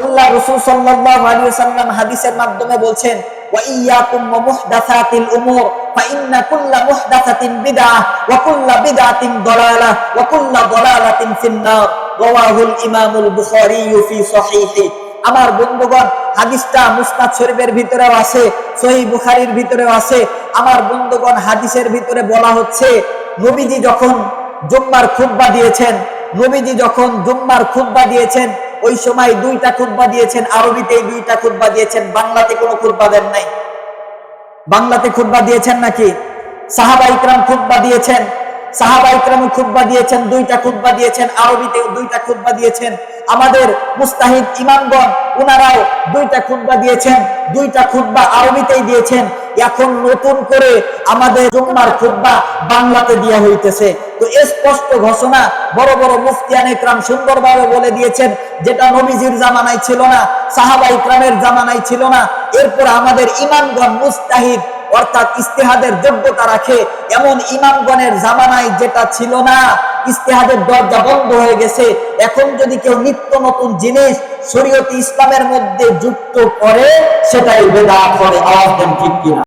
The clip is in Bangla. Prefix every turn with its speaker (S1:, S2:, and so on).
S1: আল্লাহ রসুল সাল্লাল্লাহু আলাইহি ওয়াসাল্লাম হাদিসের মাধ্যমে বলছেন, ওয়া মুহদাসাতিল উমুর আমার বন্ধুগণ, হাদিসটা মুসনাদ শরীফের ভিতরেও আছে, সহিহ বুখারীর ভিতরেও আছে। আমার বন্ধুগণ, হাদিসের ভিতরে বলা হচ্ছে, নবীজি যখন জুম্মার খুতবা দিয়েছেন, নবীজি যখন জুম্মার খুতবা দিয়েছেন ওই সময় দুইটা খুতবা দিয়েছেন আরবিতে দুইটা খুতবা দিয়েছেন, বাংলাতে কোনো খুতবা দেন নাই। বাংলাতে খুতবা দিয়েছেন নাকি? সাহাবা ইকরাম খুতবা দিয়েছেন, সাহাবা ইকরাম খুতবা দিয়েছেন, দুইটা খুতবা দিয়েছেন, আরবিতেও দুইটা খুতবা দিয়েছেন। আমাদের মুস্তাহিদ ইমামগণ ওনারাও দুইটা খুতবা দিয়েছেন, দুইটা খুতবা আরবিতেই দিয়েছেন। এখন নতুন করে আমাদের জুম্মার খুতবা বাংলাতে দেওয়া হইতেছে। তো স্পষ্ট ঘোষণা বড় বড় মুফতিয়ান ইকরাম সুন্দরভাবে বলে দিয়েছেন যেটা নবীজির জামানায় ছিল না, সাহাবা ইকরামের জামানায় ছিল না। এরপর আমাদের ইমামগণ মুস্তাহিদ অর্থাৎ ইস্তেহাদের যোগ্যতা রাখে। এমন ইমামগণের জামানায় যেটা ছিল না, ইস্তেহাদের দরজা বন্ধ হয়ে গেছে। এখন যদি কেউ নিত্য নতুন জিনিস শরীয়তি ইসলামের মধ্যে যুক্ত করে, সেটাই বেদাত হবে আওয়াজ দেন ঠিক কিনা?